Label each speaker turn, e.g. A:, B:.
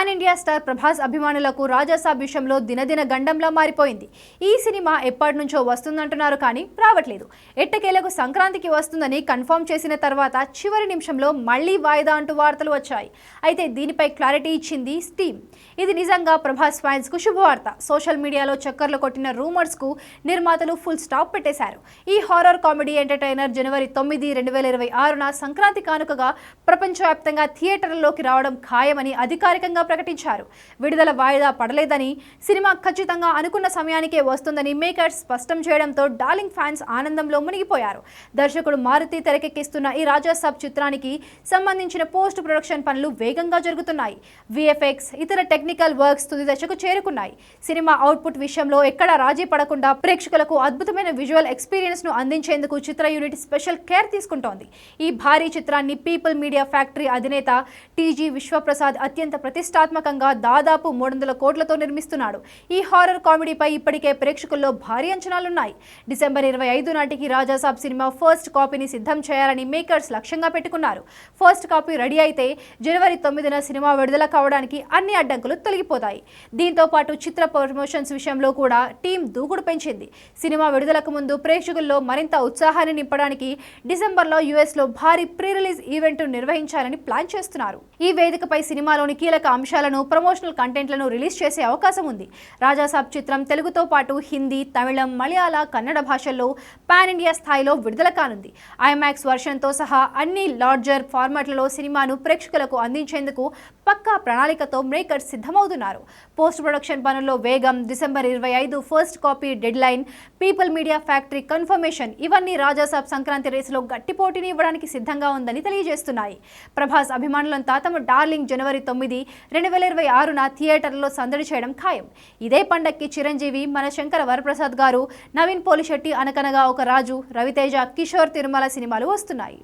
A: Pan India star Prabhas అభిమానులకు రాజాసాబ్ విషయంలో దినదిన గండంలా మారిపోయింది. ఈ సినిమా ఎప్పటి నుంచో వస్తుందంటున్నారు కానీ రావట్లేదు. ఎట్టకేలకు సంక్రాంతికి వస్తుందని కన్ఫర్మ్ చేసిన తర్వాత చివరి నిమిషంలో మళ్ళీ వాయిదా అంటూ వార్తలు వచ్చాయి. అయితే దీనిపై క్లారిటీ ఇచ్చింది స్టీమ్. ఇది నిజంగా ప్రభాస్ ఫ్యాన్స్కు శుభవార్త. సోషల్ మీడియాలో చక్కర్లు కొట్టిన రూమర్స్కు నిర్మాతలు ఫుల్ స్టాప్ పెట్టేశారు. ఈ హారర్ కామెడీ ఎంటర్టైనర్ జనవరి తొమ్మిది రెండు వేల ఇరవై ఆరున సంక్రాంతి కానుకగా ప్రపంచవ్యాప్తంగా థియేటర్లలోకి రావడం ఖాయమని అధికారికంగా ప్రకటించారు. విడుదల వాయిదా పడలేదని సినిమా ఖచ్చితంగా అనుకున్న సమయానికే వస్తుందని మేకర్స్ స్పష్టం చేయడంతో డార్లింగ్ ఫ్యాన్స్ ఆనందంలో మునిగిపోయారు. దర్శకుడు మారుతి తెరకెక్కిస్తున్న ఈ రాజాసాబ్ చిత్రానికి సంబంధించిన పోస్ట్ ప్రొడక్షన్ పనులు వేగంగా జరుగుతున్నాయి. విఎఫ్ఎక్స్ ఇతర టెక్నికల్ వర్క్స్ తుది దశకు చేరుకున్నాయి. సినిమా అవుట్పుట్ విషయంలో ఎక్కడా రాజీ పడకుండా ప్రేక్షకులకు అద్భుతమైన విజువల్ ఎక్స్పీరియన్స్ను అందించేందుకు చిత్ర యూనిట్ స్పెషల్ కేర్ తీసుకుంటోంది. ఈ భారీ చిత్రాన్ని పీపుల్ మీడియా ఫ్యాక్టరీ అధినేత టీజీ విశ్వప్రసాద్ అత్యంత ప్రతిష్ట ప్రతిష్టాత్మకంగా దాదాపు మూడు వందల కోట్లతో నిర్మిస్తున్నాడు. ఈ హారర్ కామెడీపై ఇప్పటికే ప్రేక్షకుల్లో భారీ అంచనాలున్నాయి. డిసెంబర్ ఇరవై ఐదు నాటికి రాజాసాబ్ సినిమా ఫస్ట్ కాపీని సిద్ధం చేయాలని మేకర్స్ లక్ష్యంగా పెట్టుకున్నారు. ఫస్ట్ కాపీ రెడీ అయితే జనవరి తొమ్మిదిన సినిమా విడుదల కావడానికి అన్ని అడ్డంకులు తొలగిపోతాయి. దీంతో పాటు చిత్ర ప్రమోషన్స్ విషయంలో కూడా టీం దూకుడు పెంచింది. సినిమా విడుదలకు ముందు ప్రేక్షకుల్లో మరింత ఉత్సాహాన్ని నింపడానికి డిసెంబర్లో యుఎస్లో భారీ ప్రీ రిలీజ్ ఈవెంట్ నిర్వహించాలని ప్లాన్ చేస్తున్నారు. ఈ వేదికపై సినిమాలోని కీలక అంశాలను ప్రమోషనల్ కంటెంట్లను రిలీజ్ చేసే అవకాశం ఉంది. రాజాసాబ్ చిత్రం తెలుగుతో పాటు హిందీ తమిళం మలయాళ కన్నడ భాషల్లో పాన్ ఇండియా స్థాయిలో విడుదల కానుంది. ఐమాక్స్ వర్షన్తో సహా అన్ని లార్జర్ ఫార్మాట్లలో సినిమాను ప్రేక్షకులకు అందించేందుకు పక్కా ప్రణాళికతో మేకర్స్ సిద్ధమవుతున్నారు. పోస్ట్ ప్రొడక్షన్ పనుల్లో వేగం డిసెంబర్ ఇరవై ఐదు first copy deadline people media factory confirmation ఇవన్నీ రాజాసాబ్ సంక్రాంతి రేసులో గట్టి పోటీని ఇవ్వడానికి సిద్ధంగా ఉందని తెలియజేస్తున్నాయి. ప్రభాస్ అభిమానులంతా తమ డార్లింగ్ జనవరి తొమ్మిది రెండు వేల ఇరవై ఆరున థియేటర్లో సందడి చేయడం ఖాయం. ఇదే పండక్కి చిరంజీవి మన శంకర వరప్రసాద్ గారు నవీన్ పోలిశెట్టి అనకనగా ఒక రాజు రవితేజ కిషోర్ తిరుమల సినిమాలు వస్తున్నాయి.